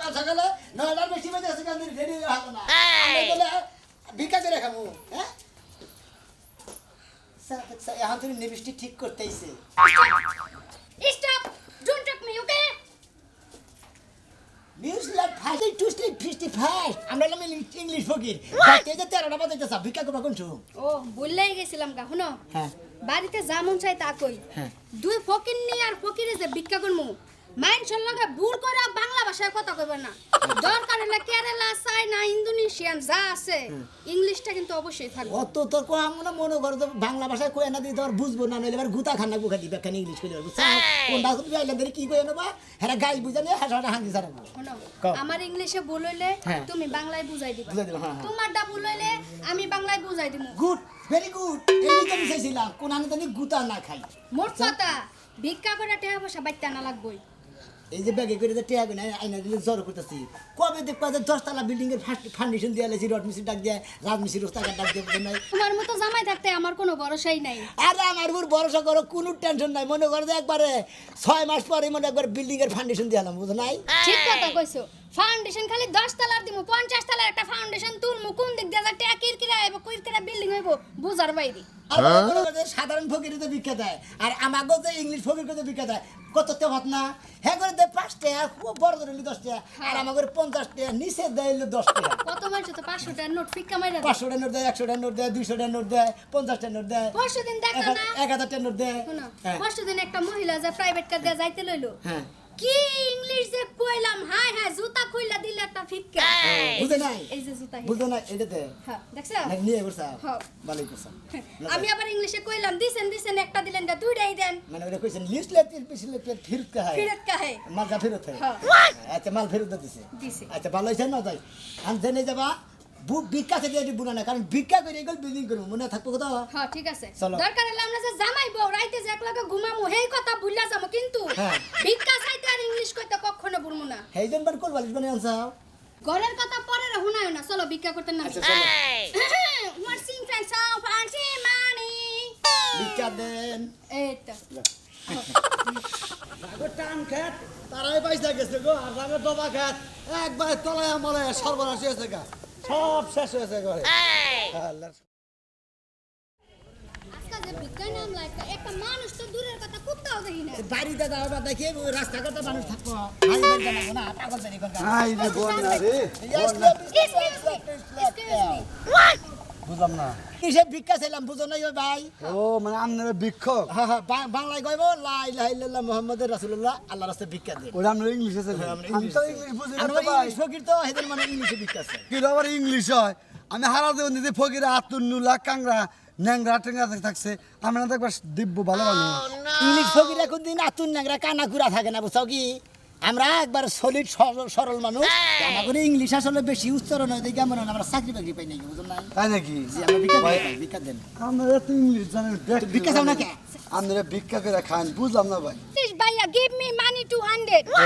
সকাল সকালে নয়টার বেশি বাজে আছে কান্দি রেডি হয়ে না। বলে ভিক্ষা করে খাব হ্যাঁ? এখন তুমি ঠিক করতেইছে টু স্লিপ আমরা নাম ইংলিশ ফকির। যাইতে যে তেরোটা বাজাইতে চাপ ভিক্ষা করবা কোন ও বললেই গেছিলাম গা হ্যাঁ। বাড়িতে যা মন চাই তা কই। হ্যাঁ। দুই ফকির নিয়ে আর ফকিরে যে ভিক্ষা করমু মাইনসের লগে ভুল করে বাংলা ভাষায় কথা কইবে না। দরকার হলে কেরালা চাইনা ইন্দোনেশিয়ান যা আছে ইংলিশটা কিন্তু অবশ্যই থাকবে। অত কো আমরা মনে করো তো বাংলা ভাষায় কয়ে না দিই তোর বুঝব না নইলে এবার গুতা খান্না দিবে কেন ইংলিশ কইলে বুঝছ? কোনটা তুমি আইলে ধরে কি কয়ে নেবা? গাই বুঝালে হাসাটা হাঙ্গি সারাবো শোনো কও। আমার ইংলিশে ভুল হইলে হ্যাঁ। তুমি বাংলায় বুঝাই দিবা। বুঝাই দিবা, হ্যাঁ, হ্যাঁ। তোমারটা ভুল হইলে আমি বাংলায় বুঝাই দিব গুড ভেরি গুড এই তো বুঝাইছিলাম কোন আমি গুতা না খাই। মোট কথা ভিক্ষা করে টাকা পয়সা বাইতে না লাগবই। এই যে ব্যাগে করে যে টেয়া গুনা আইনা দিলে জ্বর করতেছি। কবে দেখবা যে দশতলা বিল্ডিং এর ফাউন্ডেশন দিয়ে আলেছি রড মিস্ত্রি ডাক দিয়ে রাজ মিস্ত্রি রাস্তাঘাট ডাক দিয়ে নাই? তোমার মতো জামাই থাকতে আমার কোনো ভরসাই নাই। আর আমার উপর ভরসা করো কোনো টেনশন নাই। মনে করো যে একবারে ছয় মাস পরে মনে একবার বিল্ডিং এর ফাউন্ডেশন দিয়ে আলাম বুঝো নাই? ঠিক কথা কইছো। ফাউন্ডেশন খালি 10 তলার দিমু 50 তলার একটা ফাউন্ডেশন তুলমু কোন দিক দিয়ে যাতে কিরকিরা আইব কিরকিরা বিল্ডিং হইব? বুঝার বাইরে। আর মনে করো যে সাধারণ ফকির তো দেয় আর আমাকেও যে ইংলিশ ফকির তো দেয় কত তেমত না? হ্যাঁ করে দেয় পাঁচ টাকা খুব বড় ধরে দশ টাকা আর আমাকে পঞ্চাশ টাকা নিচে দেয় দশ টাকা কত মানুষ তো 500 টাকার নোট ফিক্কা মাইরা। পাঁচশো টাকা নোট দেয় একশো টাকা নোট দেয় দুইশো টাকা নোট দেয় পঞ্চাশ টাকা নোট দেয় পরশু দিন দেখো এক হাজার টাকা নোট দেয়। শোনো হ্যাঁ। পরশু দিন একটা মহিলা যে প্রাইভেট কার দিয়ে যাইতে লইলো হ্যাঁ। কি ইংলিশ যে কইলাম? হাই হাই জুতা খুইলা দিলে একটা ফিক্কা বুঝে নাই? এই যে জুতা বুঝো না এটাতে? হ্যাঁ দেখছ? নিয়ে করছা হ্যাঁ। ভালোই করছা। আমি আবার ইংলিশে কইলাম দিছেন দিছেন একটা দিলেন না দুইটাই দেন। মানে ওটা কইছেন লিস্ট লেতে পিছলে লেতে ফিরত কা হয়। ফিরত কাহে মাল কা ফেরত হয়। হ্যাঁ। আচ্ছা মাল ফেরত দিছে। দিছে। আচ্ছা ভালো হইছে না তাই আমি জেনে যাবা? ভিক্ষা থেকে এটি বুনা না কারণ ভিক্ষা করে এগুলো বিল্ডিং করব মনে থাকব কথা? হ্যাঁ ঠিক আছে। দরকার হলে আমরা যে জামাই বউ রাইতে যে একলাগে ঘুমামু হেই কথা ভুলিয়া যাব কিন্তু হ্যাঁ। ভিক্ষা চাইতে আর ইংলিশ কইতে কখনো না। হেইজন বার আনসাও ঘরের কথা পরে হুনায় না। চলো ভিক্ষা করতে না আচ্ছা ওয়ার্সিং ফ্রেন্ডস আও ফান্সি মানি। ভিক্ষা দেন। এই তো টান খেত তারাই গেছে গো আর রাগে দবা খেত। একবার তলায় আমার সর্বনাশ হয়েছে গা। সব শেষ হয়েছে ঘরে আল্লাহর আজকাল যে ভিক্ষায় নাম লাগে একটা মানুষ তো দূরের কথা কুত্তাও দেখি না বাড়িতে যাওয়া বা দেখি রাস্তাঘাটে মানুষ থাকবো ভাই বাড়ি জানাবো না পাগল বুঝলাম না। কিসে ভিক্ষা চাইলাম বুঝো নাই ভাই? ও মানে আপনারা বিক্ষোভ হ্যাঁ হ্যাঁ বাংলায় কইব লা ইলাহা ইল্লাল্লাহ মুহাম্মাদুর রাসূলুল্লাহ আল্লাহর রাস্তায় ভিক্ষা দে ওটা আমরা ইংলিশে আমরা আমি তো ইংলিশে। বুঝি না ভাই। ফকির তো হেদের মানে ইংলিশে ভিক্ষা চাই। কি আবার ইংলিশ হয়। আমি হারা দেবেন দিদি ফকিরে আতুন নুলা কাংরা ন্যাংরা টেংরা থাকছে আমরা একবার দিব্য ভালো ভালো ইংলিশ ফকির এখন দিন আতুন নাগরা কানা কুড়া থাকে না বুঝছ কি? আমরা একবার সলিড সরল মানুষ। আমাদের ইংলিশ আসলে বেশি উচ্চারণ হয় দেখি আমরা আমরা চাকরি বাকরি পাই নাকি বুঝুন নাই? তাই নাকি? জি আমরা ভিক্ষা পাই ভিক্ষা দেন। আপনারা তো ইংলিশ জানেন ভিক্ষা চাও না কে? আপনারা ভিক্ষা করে খান বুঝলাম না ভাই। Please, ভাইয়া give me money 200 ও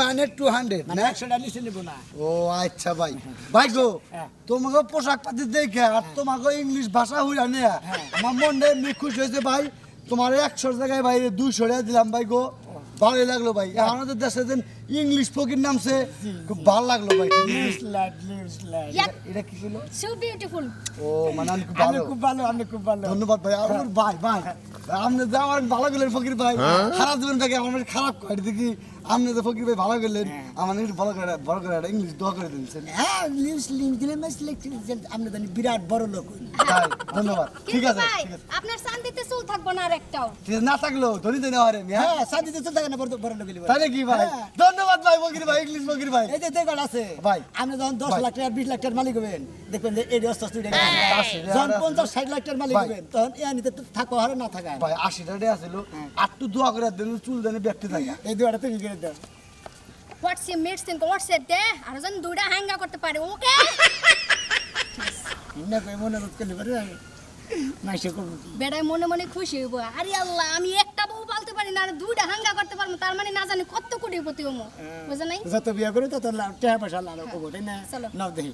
মানে টু হান্ড্রেড মানে না? একশো টাকা নিচে নেব না। ও আচ্ছা ভাই। ভাই গো হ্যাঁ। তোমাকে পোশাক পাতি দেখে আর তোমাকে ইংলিশ ভাষা হইয়া নিয়ে। আমার মনটা এমনি খুশি হয়েছে ভাই। তোমার একশোর জায়গায় ভাই দুইশো টাকা দিলাম ভাই গো। ভালোই লাগল ভাই। আমাদের দেশে যেন ইংলিশ ফকির নামছে খুব ভালো লাগল ভাই। এটা কি ছিল? সো বিউটিফুল ও মানে আমি খুব আমি ভালো। খুব ভালো আমি খুব ভালো। ধন্যবাদ ভাই। আমার ভাই ভাই। আপনি যাওয়ার আমার ভালো গেলেন ফকির ভাই খারাপ জীবন থাকে আমার খারাপ করে দেখি আপনি যে ফকির ভাই ভালো গেলেন আমার একটু ভালো করে বড় করে একটা ইংলিশ দোয়া করে দিচ্ছেন হ্যাঁ নিউজিল্যান্ড দিলে মাস আমরা জানি বিরাট বড় লোক ধন্যবাদ। ঠিক আছে আপনার শান্তিতে চুল থাকব না আর একটাও। ঠিক আছে, না থাকলেও ধনী ধনী হওয়ার হ্যাঁ? হ্যাঁ শান্তিতে চলতে থাকে না বড় বড় লোক। তাই নাকি ভাই? হ্যাঁ। ধন্যবাদ ভাই ফকির ভাই ইংলিশ ফকির ভাই। এই যে দেখল আছে। ভাই। আপনি যখন দশ। লাখ টাকা বিশ লাখ টাকার মালিক হবেন দেখবেন যে এই অস্ত আসে, যখন। পঞ্চাশ ষাট লাখ টাকার মালিক হবেন তখন এ নিতে থাকো হারে না থাকা ভাই আশিটা ডে আসছিল আটটু দোয়া করে দেন চুল দেনে ব্যক্তি থাকে। এই দুয়াটা তুমি করে দাও হোয়াটস ইউ মেডিসিন হোয়াটসঅ্যাপ দে আর যেন দুইটা হ্যাঙ্গা করতে পারে ওকে না কই মনে করলে পারে মাইসে করব কি বেড়াই মনে মনে খুশি হইব আরে আল্লাহ আমি একটা বউ পালতে পারি না আর দুইটা হাঙ্গা করতে পারব তার মানে না জানি কত কোটি পতি হমো বুঝে নাই যত বিয়ে করি তত লাভ টাকা পয়সা লাভ করব তাই না চলো। নাও দেখি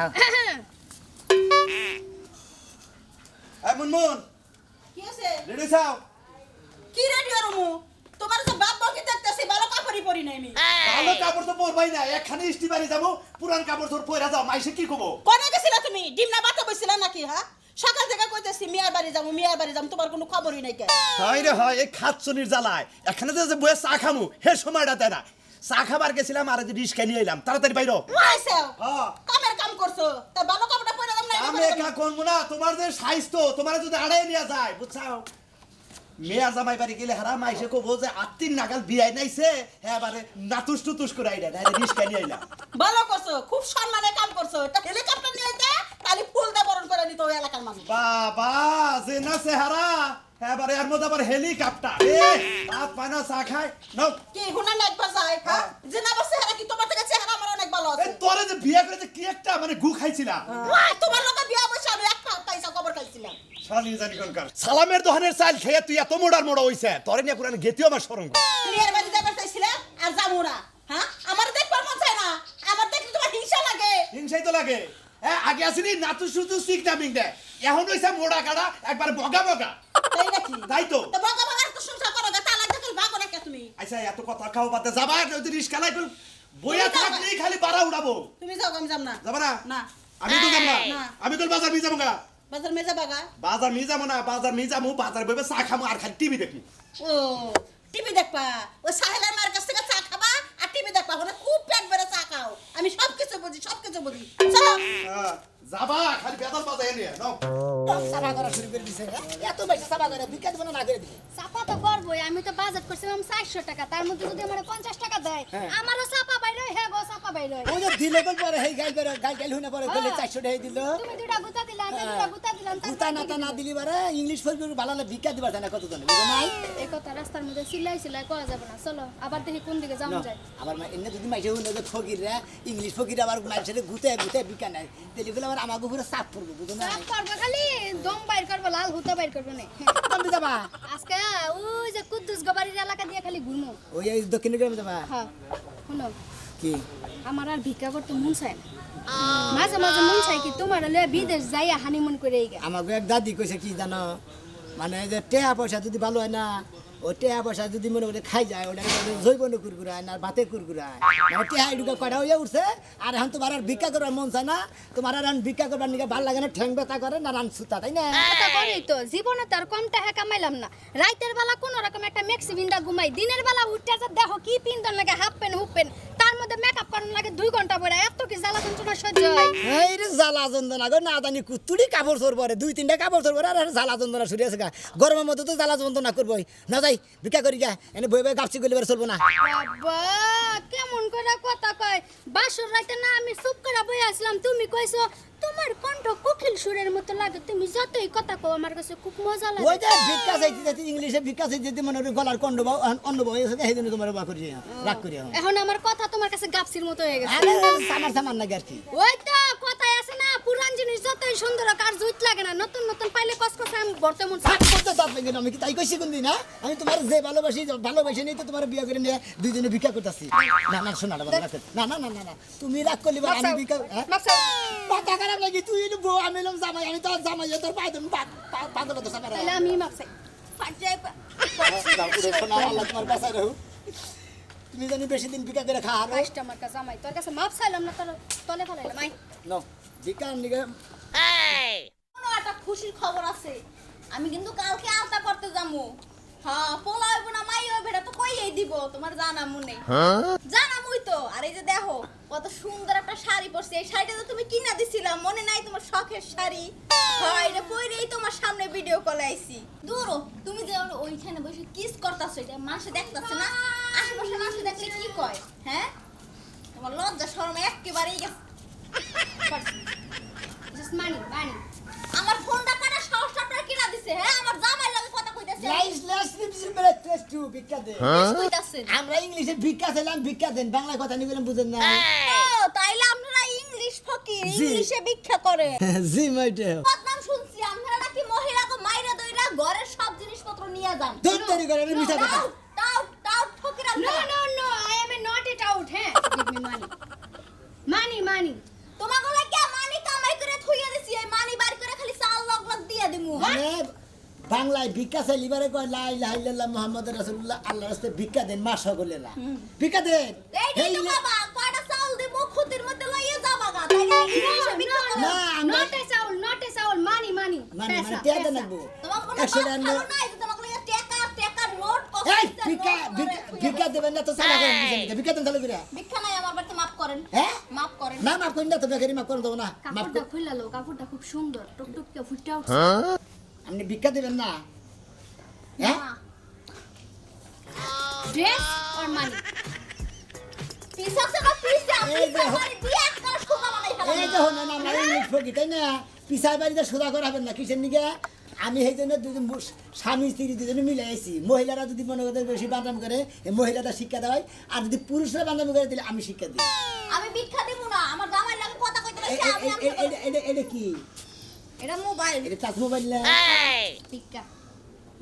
আও। এই মুনমুন কি আছে রেডি চাও কি রেডি করমু তোমার যে বাপ বকি দেখতেছি ভালো কাপড়ই পরি নাই আমি। ভালো কাপড় তো পরবাই না একখানে ইস্টি বাড়ি যাব পুরান কাপড় তোর পয়রা যাও মাইসে কি কব কোনে গেছিলা তুমি? ডিমনা বাতা বইছিলা নাকি হ্যাঁ সকাল থেকে কইতেছি মিয়ার বাড়ি যাব মিয়ার বাড়ি যাব তোমার কোনো খবরই নাই কে? হয় রে হয় এই খাচ্ছনির জ্বালায়। এখানে তো যে বয়ে চা খামু হে সময়টা দেয় না। চা খাবার গেছিলাম আর রিস্কা নিয়ে এলাম। তাড়াতাড়ি বাইর হ্যাঁ। কামের কাম করছ? তা ভালো কাপড়টা পরে দাম নাই আমি একা করব না। তোমার যে স্বাস্থ্য তোমার যদি আড়াই নিয়ে যায় বুঝছাও? মেয়া জামাই বাড়ি গেলে হারা মাইসে কবো যে আত্মীর নাগাল বিয়াই নাইছে হ্যাঁ এবারে নাতুস টুতুস করে আইলা না রিস্কা নিয়ে এলাম ভালো করছ খুব সম্মানে কাম করছ। একটা হেলিকপ্টার নিয়ে যা তাহলে ফুল দিয়ে বরণ করে নিত ওই এলাকার মানুষ। বাবা যে না চেহারা এবারে এর মধ্যে আবার হেলিকপ্টার। এ ভাত পায়না চা খায়। নাও। কি হুনা নাক বাজায় হ্যাঁ? যে না বসে হেরা কি তোমার থেকে চেহারা আমার অনেক ভালো আছে? তোরে যে বিয়ে করে যে কি একটা মানে গু খাইছিলাম। ওয়াই, তোমার লোকে বিয়া বসে আমি এক পয়সা খবর খাইছিলাম। সালামের দোকানের চাল খেয়ে তুই এত মোড়ার মোড়া হইছে তোরে নিয়ে পুরান গেতিও আমার সরঙ্গ মেয়ের বাড়ি যাবার চাইছিলে? আর যাব না হ্যাঁ? আমার দেখবার মন চায় না। আমার দেখলে তোমার হিংসা লাগে। হিংসাই তো লাগে। হ্যাঁ আগে আসিনি নাতু শুধু সিক নামিং দে। এখন হইছে মোড়া কাটা একবার বগা বগা। তাই নাকি? তাই তো। তো বগা বগা তো সংসার করো গা তালাক দেখল ভাগো না কে তুমি? আচ্ছা এত কথা খাও বাদে যাবা যদি রিস্কা লাই বইয়া থাকলেই খালি বাড়া উড়াবো। তুমি যাও আমি যাম না। যাবা না? না। আমি তো যাব না। আমি তো বাজার মি যাব গা। বাজার মেজা বাগা? বাজার মেজা যাব না বাজার মেজা মু বাজার বইবে চা খামু আর খালি টিভি দেখি ও টিভি দেখবা? ও সাহেলার মার কাছ থেকে চা খাবা আর টিভি দেখবা। মানে খুব পেট ভরে চা খাও। আমি সব কিছু বুঝি সব কিছু বুঝি। চলো। হ্যাঁ, যাবা খালি বেদল বাজাই নিয়ে নাও। সাফা করা শুরু করে দিছে? এত বেশি সাফা করে বিখ্যাত বলে না করে দিবে চাপা তো করবোই আমি তো বাজেট করছিলাম চারশো টাকা তার মধ্যে যদি আমার পঞ্চাশ টাকা দেয়। আমারও চাপা বাইরে গো চাপা বাইরে। ওই যে দিলে কল পরে হেই গাইল পরে গাইল গাইল হুনে পরে কইলে 400 টাকা দিল। তুমি দুটা গুতা দিলা আমি দুটা গুতা দিলাম গুতা নাতা না দিলি। বারে ইংলিশ ফল করে ভালো দিবার কত জন বুঝো নাই? এই কথা রাস্তার মধ্যে সিলাই সিলাই করা যাবে না চলো আবার দেখি কোন দিকে যাওয়া যায়। আবার মা এনে যদি মাইসে হুনে যে ফকিররা ইংলিশ ফকির আবার গুতে গুতে ভিক্ষা নাই বলে আবার আমাকে পুরো চাপ পড়বে বুঝো না? চাপ করব খালি দম বাইর করব লাল হুতা বাইর করব না। তুমি যাবা। আজকে ওই যে কুদ্দুস গবারির এলাকা দিয়ে খালি ঘুরমো। ওই এই দক্ষিণ গ্রামে যাবা? হ্যাঁ শুনো। কি? আমার আর ভিক্ষা করতে মন চায় মাঝে মাঝে মন চায় কি তোমার হলে বিদেশ যাইয়া হানিমুন করে গে। আমাকে এক দাদি কইছে কি জানো মানে যে টেহা পয়সা যদি ভালো হয় না টেহা পয়সা যদি মনে করে খাই যায় ওটা জৈবন কুরকুরায় না ভাতে কুরকুরায়। টেহা এটুকু কয়টা হয়ে উঠছে, আর এখন তোমার আর ভিক্ষা করবার মন চায় না, তোমার আর ভিক্ষা করবার নিকে ভালো লাগে না, ঠ্যাং ব্যথা করে না রান সুতা, তাই না? তো জীবনে তো আর কম টাকা কামাইলাম না। রাইতের বেলা কোন রকম একটা মেক্সি বিন্দা ঘুমাই, দিনের বেলা উঠতে দেখো কি পিন্দন লাগে হাফ প্যান্ট হুপ প্যান্ট তার মধ্যে মেকআপ করার লাগে দুই ঘণ্টা পরে এত কি জ্বালা যন্ত্রণা সহ্য হয়? এই রে জ্বালা যন্ত্রণা গো না জানি কুতুড়ি কাপড় চোর পরে দুই তিনটা কাপড় চোর পরে আর জ্বালা যন্ত্রণা শুরু আছে গা। গরমের মধ্যে তো জ্বালা যন্ত্রণা করবোই। না যাই ভিক্ষা করি গা এনে বই বই গাপসি এবার চলবো না। বাবা কেমন করে কথা কয়? বাসর রাতে না আমি চুপ করে বই আসলাম তুমি কইছো তোমার কণ্ঠ কোকিল সুরের মতো লাগে। তুমি যতই কথা কও আমার কাছে খুব মজা ওই লাগে যে ভিক্ষা চাইতে চাইতে ইংলিশে ভিক্ষা চাইতে যেতে মনে গলার কণ্ঠ বা অন্য বই এসে সেই দিন তোমার বা করি রাগ করি এখন। আমার কথা তোমার কাছে গাপসির মতো হয়ে গেছে। আরে সামার সামার নাকি আর কি। ওই তো পুরান জিনিস যতই সুন্দর হোক আর জুত লাগে না। নতুন নতুন পাইলে কস কস আমি বর্তমান থাক করতে দাঁত নাও, আমি কি তাই কইছি কোনদিন না আমি তোমার যে ভালোবাসি ভালোবাসি নিয়ে তো তোমার বিয়ে করে নিয়ে দুইজনে ভিক্ষা করতেছি। না না শোনা না কর। না না না না তুমি রাগ করলি বা আমি ভিক্ষা হ্যাঁ? মাথা খারাপ লাগি তুই এলো বউ আমি এলাম জামাই আমি তোর জামাই তোর পায়ে ধরুন পাগল তো তাহলে আমি মাপসাই। তোমার বাসায় রাখো তুমি জানি বেশি দিন ভিক্ষা করে খাওয়া বাইশটা আমার কাছে জামাই তোর কাছে মাপ চাইলাম না তোর তলে ফেলাইলাম আই নাও। ভিক্ষা নিগে। কোনো একটা খুশির খবর আছে। আমি কিন্তু কালকে আলতা করতে যাব হ্যাঁ পোলা হইব না মাই হইব এটা তো কইয়েই দিব তোমার জানা মনে জানামুই তো। আর এই যে দেখো কত সুন্দর একটা শাড়ি পরছি। এই শাড়িটা তো তুমি কিনা দিছিলা মনে নাই তোমার শখের শাড়ি। হয় এটা পরেই তোমার সামনে ভিডিও কলে আইছি। দূর তুমি যে ওইখানে বসে কিস করতাছো এটা মানুষে দেখতাছে না? আশেপাশে মানুষে দেখলে কি কয় হ্যাঁ? তোমার লজ্জা শরম একেবারেই গেছে। জাস্ট মানি মানি আমার ফোনটা কাটা সাহসটা আপনার কিনা দিছে হ্যাঁ? আমার জামাই লাগে কথা কইতাছে। মেরে টেস্ট টু ভিক্ষা দে কইতাছে আমরা ইংলিশে ভিক্ষা চাইলাম ভিক্ষা দেন। বাংলা কথা নিবেন বুঝেন না। ও তাইলে আপনারা ইংলিশ ফকির ইংলিশে ভিক্ষা করে। জি মাইটে বদনাম শুনছি আপনারা নাকি মহিলাকে মাইরা দইরা ঘরের সব জিনিসপত্র নিয়ে যান। দুধ তৈরি করে আমি মিঠা কথা। টাউট টাউট ফকির no no no I am not it out হ্যাঁ? গিভ মি মানি মানি তোমাকে লাগে মানি কামাই করে থুইয়া দিছি এই মানি বার করে খালি চাল লগ লগ দিয়া দিমু। মানে বাংলায় ভিক্ষা চাইলিবারে কয় লা ইলাহা ইল্লাল্লাহ মুহাম্মাদুর রাসূলুল্লাহ আল্লাহর রাস্তায় ভিক্ষা দেন মা সকলেরা ভিক্ষা দেন। এইটাই তো বাবা কয়টা চাউল মধ্যে লইয়ে যাবা গা তাই না। না নটে চাউল নটে চাউল মানি মানি মানে মানে লাগবো। তোমার কোনো নাই লইয়ে টাকা টাকা নোট দিতে ভিক্ষা দেবেন না তো সালা করেন ভিক্ষা? দেন তাহলে করে ভিক্ষা মাফ করেন। হ্যাঁ? মাফ করেন। না মাফ করেন না তো বেকারি মাফ করেন দেবো না কাপড়টা খুললা লো কাপড়টা খুব সুন্দর। টুকটুকে ফুটে উঠছে। আপনি ভিক্ষা দেবেন না? হ্যাঁ? ড্রেস আর মানি পিস না পিস পিস দিয়ে বানাই এই তাই না? বাড়িতে করাবেন না কিসের আমি সেই জন্য দুজন স্বামী স্ত্রী দুজনে মিলে আইছি। মহিলারা যদি মনে করতে বেশি বাদাম করে এই মহিলাটা শিক্ষা দেওয়াই আর যদি পুরুষরা বাদাম করে দিলে আমি শিক্ষা দিই। আমি ভিক্ষা দিব না আমার জামাই লাগে কথা কইতে এ- আমি এটা- এটা- এটা কি? এটা মোবাইল এটা টাচ মোবাইল না? টিক্কা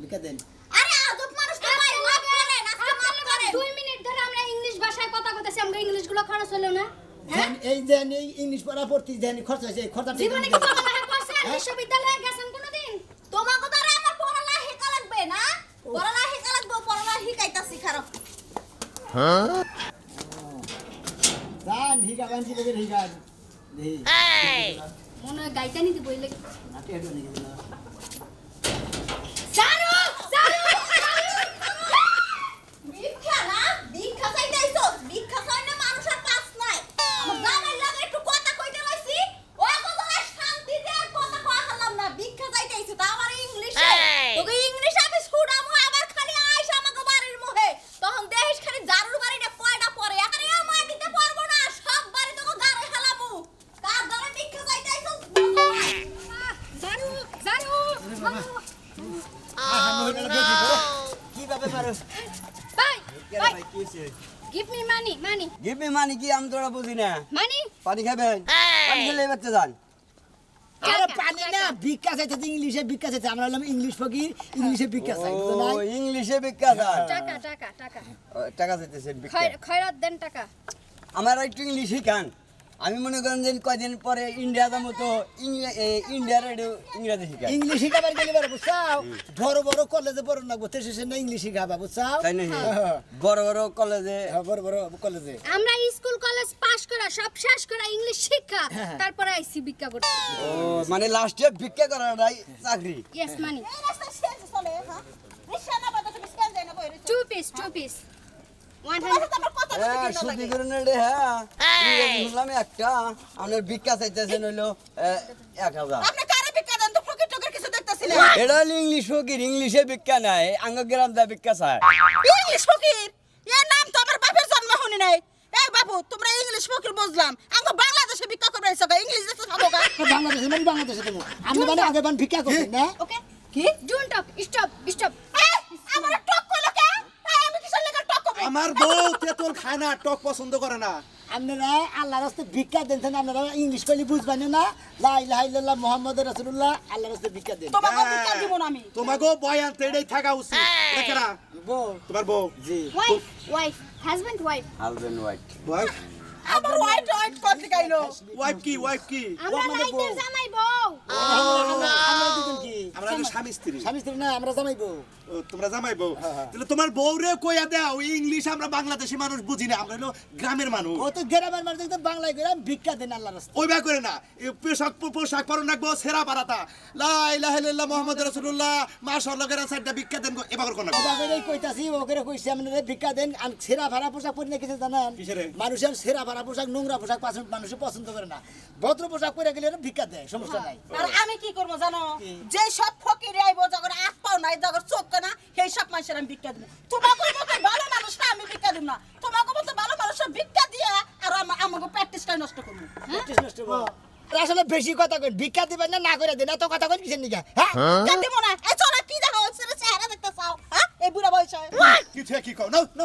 ভিক্ষা। দেন। আরে আজব মানুষ তো ভাই মাফ করেন আজকে মাফ করেন। দুই মিনিট ধরে আমরা ইংলিশ ভাষায় কথা কইতেছি আমরা ইংলিশগুলো খরচ হলো না? হ্যাঁ? যেন- এই যে এই ইংলিশ পড়া পড়তে যেন খরচ এই খরচা ঠিক জীবনে কি পড়ালেখা করছেন বিশ্ববিদ্যালয়ে গেছেন কোনোদিন? তোমাকে তো আর আমার পড়ালা শেখা লাগবে না। পড়ালা শেখা লাগবে পড়ালা শিখাইতাছি খারাপ। জান টাকা আনছি তোকে রেখা কীভাবে পারো bye bye give me money money give me money কি আমি তোরা বুঝি না মানি পানি খাবেন পানি খেলে বাচ্চা যান। আরে পানি না ভিক্ষা চাইতে ইংলিশে ভিক্ষা চাইতে আমরা হলাম ইংলিশ ফকির ইংলিশে ভিক্ষা চাই ইংলিশে ভিক্ষা যান। টাকা টাকা টাকা। টাকা চাইতেছেন ভিক্ষা। খয়রাত দেন টাকা। আমার একটু ইংলিশ শিখান আমি মনে করেন যে কয়দিন পরে ইন্ডিয়া যাব তো ইংলে- ইন্ডিয়ার ইংরেজি শিখাই ইংলিশ শিখাবার গেলে পারে বুঝছাও বড় বড় কলেজে বড় না গোতে শেষে না ইংলিশ শিখাবা বুঝছাও তাই না বড় বড় কলেজে হ্যাঁ, বড় বড় কলেজে আমরা স্কুল কলেজ পাস করা সব শেষ করা ইংলিশ শিক্ষা। হ্যাঁ। তারপরে আইসি ভিক্ষা করতে। ও মানে লাস্টে ভিক্ষা করাটাই চাকরি? ইয়েস মানি এই রাস্তা একটা আপনার ভিক্ষা চাইতেছেন হইল এক হাজার। আপনি কারে ভিক্ষা দেন? তো ফকির টকির কিছু দেখতেছিলেন। এটা ইংলিশ ফকির ইংলিশে ভিক্ষা নাই আঙ্গ গ্রাম দা ভিক্ষা চায়। ইংলিশ ফকির? এর নাম তো আমার বাপের জন্ম শুনি নাই। এই বাবু তোমরা ইংলিশ ফকির বুঝলাম। আমি বাংলাদেশে ভিক্ষা করবে ইংলিশ দেশে খাব গা। বাংলাদেশে মানে বাংলাদেশে তুমি। আমি মানে আগে বান ভিক্ষা করছি না? ওকে। কি? Don't talk stop. স্টপ আমার টক আমার বউ তেতুল খায় না টক পছন্দ করে না। আপনারা আল্লাহ রাস্তে ভিক্ষা দেন আপনারা ইংলিশ কইলে বুঝবেন না। লা ইলাহা ইল্লাল্লাহ মুহাম্মাদুর রাসূলুল্লাহ আল্লাহ রাস্তে ভিক্ষা দেন। তোমাকে ভিক্ষা দিব না আমি। বয়ান তেড়েই থাকা উচিত। দেখেরা বউ। তোমার বউ। জি। Wife wife husband wife husband wife wife আমার পত্রিক আইলো। ওয়াইফ কি ওয়াইফ কি? আমরা জামাই বউ। আমরা- আমরা দুজন কি? আমরা হলো স্বামী স্ত্রী। স্বামী স্ত্রী না আমরা জামাই বউ। তোমরা জামাই বউ? তাহলে তোমার বউ রে কইয়া দাও ইংলিশ আমরা বাংলাদেশি মানুষ বুঝি না আমরা হলো গ্রামের মানুষ। ও তো গ্রামের মানুষ তো বাংলায় গেলাম ভিক্ষা দেন আল্লাহ রাস্তে ওই ব্যা করে না পোশাক পোশাক পরন রাখব সেরা বারাতা। লা ইলাহা ইল্লাল্লাহ মুহাম্মদ রাসূলুল্লাহ মা সল্লাগের সাইডটা ভিক্ষা দেন কোন কইতাছি কইছি ভিক্ষা আর সেরা ভাড়া পোশাক পরে না কিছু জানেন? কিসেরে? মানুষের সেরা ভাড়া পোশাক নোংরা পোশাক পাস- মানুষে পছন্দ করে না। ভদ্র পোশাক পরে গেলে ভিক্ষা দেয় সমস্যা নাই। আর আমি কি করব জানো? যে সব ফকির আইবো যখন পাও নাই যখন চোখ না সেই সব মানুষের আমি ভিক্ষা দিব। তোমাকে মতো ভালো মানুষ না আমি ভিক্ষা দিব না। তোমাকে মতো ভালো মানুষ ভিক্ষা দিয়ে আর আমা- আমাকে প্র্যাকটিসটাই নষ্ট করব। প্র্যাকটিস নষ্ট করো। আর আসলে বেশি কথা কই ভিক্ষা দিবেন না না করে দেন এত কথা কই কিসের নিকা হ্যাঁ? ভিক্ষা দিব না। চলো কি দেখো চেহারা দেখতে চাও হ্যাঁ? এই বুড়া বয়সে। কি থেকে কি কও নাও কে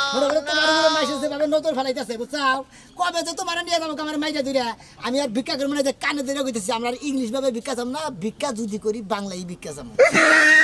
মনে করো তোমার উপরে মাসে যেভাবে নতুন ফেলাইতেছে বুঝছাও? কবে যে তোমার নিয়ে যাব আমার মাইটা দিরা আমি আর ভিক্ষা করব না যে কানে দিলে কইতেছি আমরা ইংলিশ ভাবে ভিক্ষা চাম না ভিক্ষা যদি করি বাংলায় ভিক্ষা যাব